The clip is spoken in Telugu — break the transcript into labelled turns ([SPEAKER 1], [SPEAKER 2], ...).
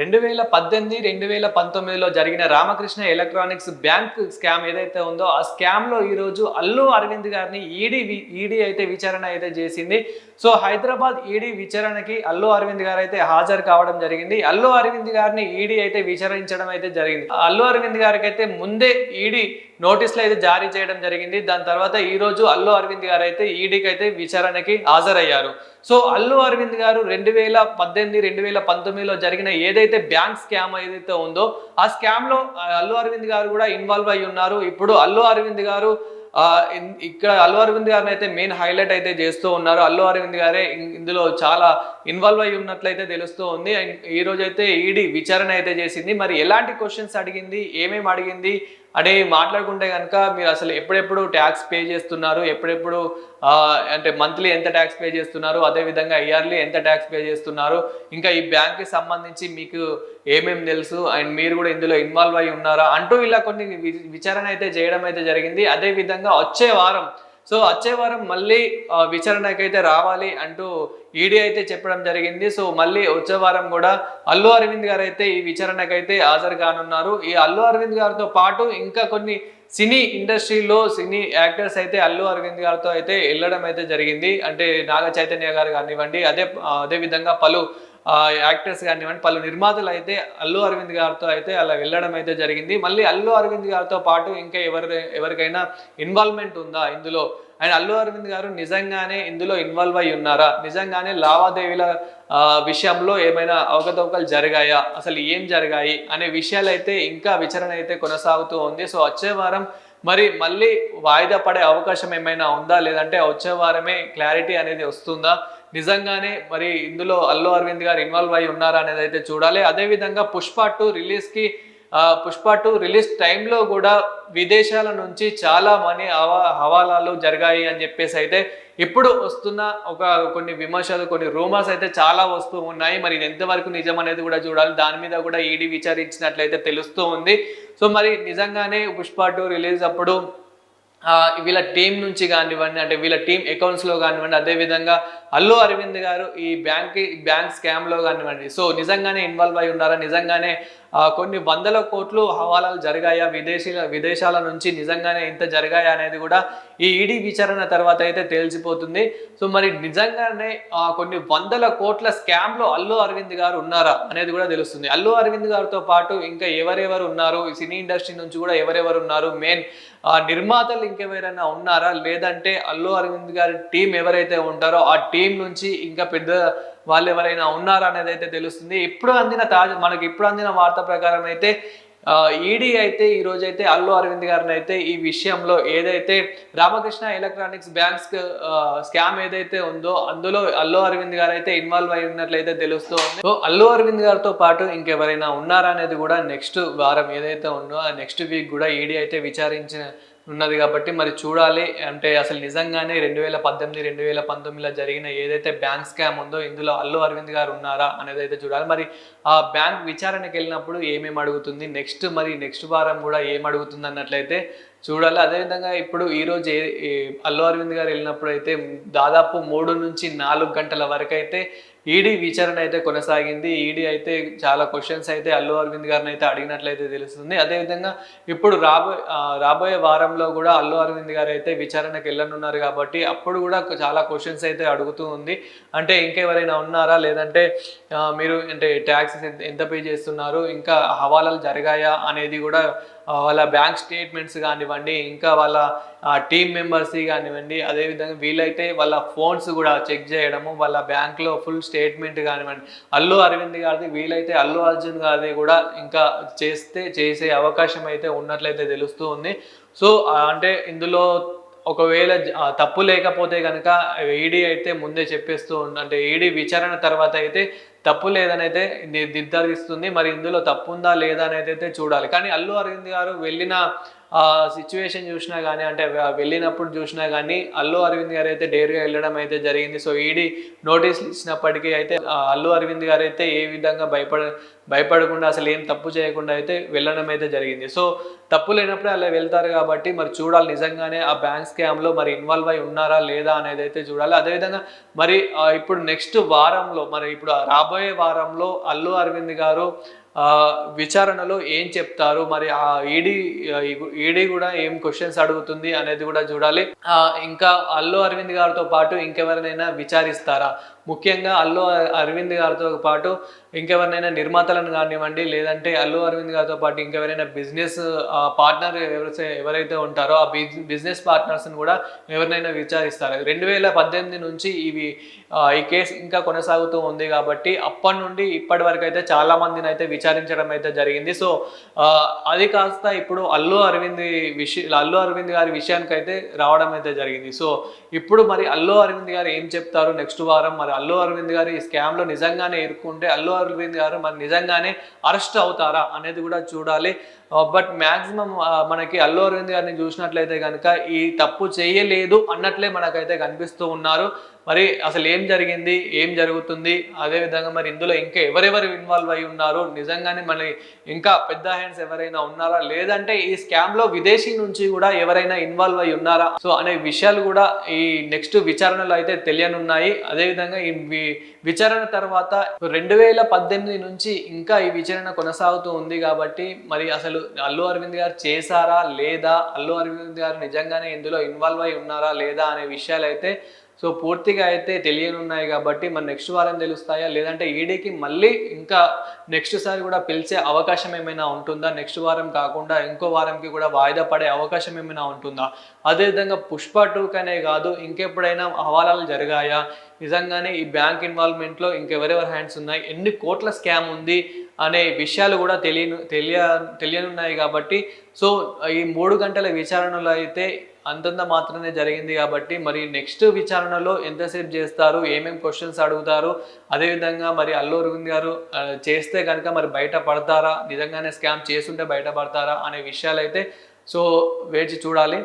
[SPEAKER 1] రెండు వేల పద్దెనిమిది రెండు వేల పంతొమ్మిదిలో జరిగిన రామకృష్ణ ఎలక్ట్రానిక్స్ బ్యాంక్ స్కామ్ ఏదైతే ఉందో ఆ స్కామ్లో ఈరోజు ఈ రోజు అల్లు అరవింద్ గారిని ఈడీ ఈడీ అయితే విచారణ అయితే చేసింది. సో హైదరాబాద్ ఈడీ విచారణకి అల్లు అరవింద్ గారు అయితే హాజరు కావడం జరిగింది. అల్లు అరవింద్ గారిని ఈడీ అయితే విచారించడం అయితే జరిగింది. అల్లు అరవింద్ గారికి అయితే ముందే ఈడీ నోటీసులు అయితే జారీ చేయడం జరిగింది. దాని తర్వాత ఈ రోజు అల్లు అరవింద్ గారు అయితే ఈడీకి అయితే విచారణకి హాజరయ్యారు. సో అల్లు అరవింద్ గారు రెండు వేల పద్దెనిమిది రెండు వేల పంతొమ్మిదిలో జరిగిన ఏదైతే బ్యాంక్ స్కామ్ ఏదైతే ఉందో ఆ స్కామ్లో అల్లు అరవింద్ గారు కూడా ఇన్వాల్వ్ అయి ఉన్నారు. ఇప్పుడు అల్లు అరవింద్ గారు ఇక్కడ అల్లు అరవింద్ గారిని అయితే మెయిన్ హైలైట్ అయితే చేస్తూ ఉన్నారు. అల్లు అరవింద్ గారే ఇందులో చాలా ఇన్వాల్వ్ అయి ఉన్నట్లయితే తెలుస్తూ ఉంది. అండ్ ఈ రోజు అయితే ఈడీ విచారణ అయితే చేసింది. మరి ఎలాంటి క్వశ్చన్స్ అడిగింది? ఏమేమి అడిగింది? అని మాట్లాడుకుంటే కనుక మీరు అసలు ఎప్పుడెప్పుడు ట్యాక్స్ పే చేస్తున్నారు? ఎప్పుడెప్పుడు అంటే మంత్లీ ఎంత ట్యాక్స్ పే చేస్తున్నారు? అదేవిధంగా ఇయర్లీ ఎంత ట్యాక్స్ పే చేస్తున్నారు? ఇంకా ఈ బ్యాంక్కి సంబంధించి మీకు ఏమేమి తెలుసు? అండ్ మీరు కూడా ఇందులో ఇన్వాల్వ్ అయి ఉన్నారా? అంటూ ఇలా కొన్ని వి- విచారణ అయితే చేయడం అయితే జరిగింది. అదే విధంగా వచ్చే వారం సో వచ్చే వారం మళ్ళీ విచారణకైతే రావాలి అంటూ ఈడీ అయితే చెప్పడం జరిగింది. సో మళ్ళీ వచ్చే వారం కూడా అల్లు అరవింద్ గారు అయితే ఈ విచారణకైతే హాజరు కానున్నారు. ఈ అల్లు అరవింద్ గారితో పాటు ఇంకా కొన్ని సినీ ఇండస్ట్రీలో సినీ యాక్టర్స్ అయితే అల్లు అరవింద్ గారితో అయితే వెళ్ళడం అయితే జరిగింది. అంటే నాగ చైతన్య గారు కానివ్వండి అదే అదే విధంగా పలు యాక్టర్స్ కానివ్వండి పలు నిర్మాతలు అయితే అల్లు అరవింద్ గారితో అయితే అలా వెళ్ళడం అయితే జరిగింది. మళ్ళీ అల్లు అరవింద్ గారితో పాటు ఇంకా ఎవరి ఎవరికైనా ఇన్వాల్వ్మెంట్ ఉందా ఇందులో? అండ్ అల్లు అరవింద్ గారు నిజంగానే ఇందులో ఇన్వాల్వ్ అయి ఉన్నారా? నిజంగానే లావాదేవీల విషయంలో ఏమైనా అవకతవకలు జరిగాయా? అసలు ఏం జరిగాయి? అనే విషయాలు అయితే ఇంకా విచారణ అయితే కొనసాగుతూ ఉంది. సో వచ్చే వారం మరి మళ్ళీ వాయిదా పడే అవకాశం ఏమైనా ఉందా? లేదంటే వచ్చే వారమే క్లారిటీ అనేది వస్తుందా? నిజంగానే మరి ఇందులో అల్లు అరవింద్ గారు ఇన్వాల్వ్ అయి ఉన్నారా అనేది అయితే చూడాలి. అదే విధంగా పుష్ప టూ రిలీజ్కి పుష్ప టూ రిలీజ్ టైంలో కూడా విదేశాల నుంచి చాలా మనీ హవా హవాలాలు జరిగాయి అని చెప్పేసి అయితే ఇప్పుడు వస్తున్న ఒక కొన్ని విమర్శలు కొన్ని రూమర్స్ అయితే చాలా వస్తూ ఉన్నాయి. మరి ఇది ఎంతవరకు నిజం అనేది కూడా చూడాలి. దాని మీద కూడా ఈడీ విచారించినట్లయితే తెలుస్తూ ఉంది. సో మరి నిజంగానే పుష్ప టూ రిలీజ్ అప్పుడు వీళ్ళ టీం నుంచి కానివ్వండి అంటే వీళ్ళ టీం అకౌంట్స్లో కానివ్వండి అదేవిధంగా అల్లు అరవింద్ గారు ఈ బ్యాంక్ బ్యాంక్ స్కామ్లో కానివ్వండి. సో నిజంగానే ఇన్వాల్వ్ అయి ఉన్నారా? నిజంగానే కొన్ని వందల కోట్లు హవాలాలు జరిగాయా? విదేశీ విదేశాల నుంచి నిజంగానే ఇంత జరిగాయా అనేది కూడా ఈ ఈడీ విచారణ తర్వాత అయితే తేల్చిపోతుంది. సో మరి నిజంగానే కొన్ని వందల కోట్ల స్కామ్లో అల్లు అరవింద్ గారు ఉన్నారా అనేది కూడా తెలుస్తుంది. అల్లు అరవింద్ గారితో పాటు ఇంకా ఎవరెవరు ఉన్నారు? ఈ సినీ ఇండస్ట్రీ నుంచి కూడా ఎవరెవరు ఉన్నారు? మెయిన్ నిర్మాతలు ఇంకెవరైనా ఉన్నారా? లేదంటే అల్లు అరవింద్ గారి టీం ఎవరైతే ఉంటారో ఆ టీం నుంచి ఇంకా పెద్ద వాళ్ళు ఎవరైనా ఉన్నారా అనేది అయితే తెలుస్తుంది. ఇప్పుడు అందిన తాజా మనకి ఇప్పుడు అందిన వార్త ప్రకారం అయితే ఈడీ అయితే ఈ రోజు అయితే అల్లు అరవింద్ గారిని అయితే ఈ విషయంలో ఏదైతే రామకృష్ణ ఎలక్ట్రానిక్స్ బ్యాంక్స్ స్కామ్ ఏదైతే ఉందో అందులో అల్లు అరవింద్ గారు అయితే ఇన్వాల్వ్ అయినట్లయితే తెలుస్తూ ఉంది. సో అల్లు అరవింద్ గారితో పాటు ఇంకెవరైనా ఉన్నారా అనేది కూడా నెక్స్ట్ వారం ఏదైతే ఉందో ఆ నెక్స్ట్ వీక్ కూడా ఈడీ అయితే విచారించిన ఉన్నది కాబట్టి మరి చూడాలి. అంటే అసలు నిజంగానే రెండు వేల పద్దెనిమిది రెండు వేల పంతొమ్మిదిలో జరిగిన ఏదైతే బ్యాంక్ స్కామ్ ఉందో ఇందులో అల్లు అరవింద్ గారు ఉన్నారా అనేది అయితే చూడాలి. మరి ఆ బ్యాంక్ విచారణకి వెళ్ళినప్పుడు ఏమేమి అడుగుతుంది? నెక్స్ట్ మరి నెక్స్ట్ వారం కూడా ఏం అడుగుతుంది అన్నట్లయితే చూడాలి. అదేవిధంగా ఇప్పుడు ఈరోజు ఏ ఏ- అల్లు అరవింద్ గారు వెళ్ళినప్పుడు అయితే దాదాపు మూడు నుంచి నాలుగు గంటల వరకు అయితే ఈడీ విచారణ అయితే కొనసాగింది. ఈడీ అయితే చాలా క్వశ్చన్స్ అయితే అల్లు అరవింద్ గారిని అయితే అడిగినట్లయితే తెలుస్తుంది. అదేవిధంగా ఇప్పుడు రాబోయే రాబోయే వారంలో కూడా అల్లు అరవింద్ గారు అయితే విచారణకు వెళ్ళనున్నారు కాబట్టి అప్పుడు కూడా చాలా క్వశ్చన్స్ అయితే అడుగుతూ ఉంది. అంటే ఇంకెవరైనా ఉన్నారా? లేదంటే మీరు అంటే ట్యాక్సెస్ ఎంత పే చేస్తున్నారు? ఇంకా హవాలాలు జరిగాయా? అనేది కూడా వాళ్ళ బ్యాంక్ స్టేట్మెంట్స్ కానివ్వండి ఇంకా వాళ్ళ టీమ్ మెంబర్స్ కానివ్వండి అదేవిధంగా వీలైతే వాళ్ళ ఫోన్స్ కూడా చెక్ చేయడము వాళ్ళ బ్యాంక్లో ఫుల్ స్టేట్మెంట్ కానివ్వండి. అల్లు అరవింద్ గారిది వీలైతే అల్లు అర్జున్ గారిది కూడా ఇంకా చేస్తే చేసే అవకాశం అయితే ఉన్నట్లయితే తెలుస్తూ ఉంది. సో అంటే ఇందులో ఒకవేళ తప్పు లేకపోతే కనుక ఈడీ అయితే ముందే చెప్పేస్తూ ఉంది అంటే ఈడీ విచారణ తర్వాత అయితే తప్పు లేదనైతే నిర్ధారిస్తుంది. మరి ఇందులో తప్పు ఉందా లేదా అనేది అయితే చూడాలి. కానీ అల్లు అరవింద్ గారు వెళ్ళిన సిచ్యువేషన్ చూసినా కానీ అంటే వెళ్ళినప్పుడు చూసినా కానీ అల్లు అరవింద్ గారు అయితే డేర్గా వెళ్ళడం అయితే జరిగింది. సో ఈడీ నోటీసులు ఇచ్చినప్పటికీ అయితే అల్లు అరవింద్ గారు అయితే ఏ విధంగా భయపడ భయపడకుండా అసలు ఏం తప్పు చేయకుండా అయితే వెళ్ళడం అయితే జరిగింది. సో తప్పు లేనప్పుడే అలా వెళ్తారు కాబట్టి మరి చూడాలి నిజంగానే ఆ బ్యాంక్ స్కామ్లో మరి ఇన్వాల్వ్ అయి ఉన్నారా లేదా అనేది అయితే చూడాలి. అదేవిధంగా మరి ఇప్పుడు నెక్స్ట్ వారంలో మరి ఇప్పుడు రాబోయే వారంలో అల్లు అరవింద్ గారు విచారణలో ఏం చెప్తారు? మరి ఆ ఈడీ ఈడీ కూడా ఏం క్వశ్చన్స్ అడుగుతుంది అనేది కూడా చూడాలి. ఆ, ఇంకా అల్లు అరవింద్ గారితో పాటు ఇంకెవరినైనా విచారిస్తారా? ముఖ్యంగా అల్లు అరవింద్ గారితో పాటు ఇంకెవరినైనా నిర్మాతలను కానివ్వండి లేదంటే అల్లు అరవింద్ గారితో పాటు ఇంకెవరైనా బిజినెస్ పార్ట్నర్ ఎవరైతే ఎవరైతే ఉంటారో ఆ బిజినెస్ పార్ట్నర్స్ని కూడా ఎవరినైనా విచారిస్తారు. రెండు వేల పద్దెనిమిది నుంచి ఇవి ఈ కేసు ఇంకా కొనసాగుతూ ఉంది కాబట్టి అప్పటి నుండి ఇప్పటి వరకు అయితే చాలా మందిని అయితే విచారించడం అయితే జరిగింది. సో అది కాస్త ఇప్పుడు అల్లు అరవింద్ విషయ అల్లు అరవింద్ గారి విషయానికి అయితే రావడం అయితే జరిగింది. సో ఇప్పుడు మరి అల్లు అరవింద్ గారు ఏం చెప్తారు? నెక్స్ట్ వారం మరి అల్లు అరవింద్ గారు ఈ స్కామ్లో నిజంగానే ఇరుక్కుంటే అల్లు అరవింద్ గారు మరి నిజంగానే అరెస్ట్ అవుతారా అనేది కూడా చూడాలి. Uh, బట్ మ్యాక్సిమం uh, మనకి అల్లు అరవింద్ గారిని చూసినట్లయితే కనుక ఈ తప్పు చేయలేదు అన్నట్లే మనకైతే కనిపిస్తూ ఉన్నారు. మరి అసలు ఏం జరిగింది? ఏం జరుగుతుంది? అదే విధంగా మరి ఇందులో ఇంకా ఎవరెవరు ఇన్వాల్వ్ అయి ఉన్నారు? నిజంగానే మరి ఇంకా పెద్ద హ్యాండ్స్ ఎవరైనా ఉన్నారా? లేదంటే ఈ స్కామ్లో విదేశీ నుంచి కూడా ఎవరైనా ఇన్వాల్వ్ అయి ఉన్నారా? సో అనే విషయాలు కూడా ఈ నెక్స్ట్ విచారణలో అయితే తెలియనున్నాయి. అదేవిధంగా ఈ విచారణ తర్వాత రెండు వేల పద్దెనిమిది నుంచి ఇంకా ఈ విచారణ కొనసాగుతూ ఉంది కాబట్టి మరి అసలు అల్లు అరవింద్ గారు చేశారా లేదా? అల్లు అరవింద్ గారు నిజంగానే ఇందులో ఇన్వాల్వ్ అయి ఉన్నారా లేదా అనే విషయాలు అయితే సో పూర్తిగా అయితే తెలియనున్నాయి కాబట్టి మరి నెక్స్ట్ వారం తెలుస్తాయా? లేదంటే ఈడీకి మళ్ళీ ఇంకా నెక్స్ట్ సారి కూడా పిలిచే అవకాశం ఏమైనా ఉంటుందా? నెక్స్ట్ వారం కాకుండా ఇంకో వారంకి కూడా వాయిదా పడే అవకాశం ఏమైనా ఉంటుందా? అదేవిధంగా పుష్ప టూకనే కాదు ఇంకెప్పుడైనా హవాలాలు జరిగాయా? నిజంగానే ఈ బ్యాంక్ ఇన్వాల్వ్మెంట్లో ఇంకెవరెవరి హ్యాండ్స్ ఉన్నాయి? ఎన్ని కోట్ల స్కామ్ ఉంది? అనే విషయాలు కూడా తెలియను తెలియ తెలియనున్నాయి కాబట్టి సో ఈ మూడు గంటల విచారణలో అయితే అంతంత మాత్రమే జరిగింది కాబట్టి మరి నెక్స్ట్ విచారణలో ఎంతసేపు చేస్తారు ఏమేమి క్వశ్చన్స్ అడుగుతారు అదేవిధంగా మరి అల్లు అరవింద్ గారు చేస్తే కనుక మరి బయట పడతారా నిజంగానే స్కామ్ చేస్తుంటే బయటపడతారా అనే విషయాలు అయితే సో వేచి చూడాలి.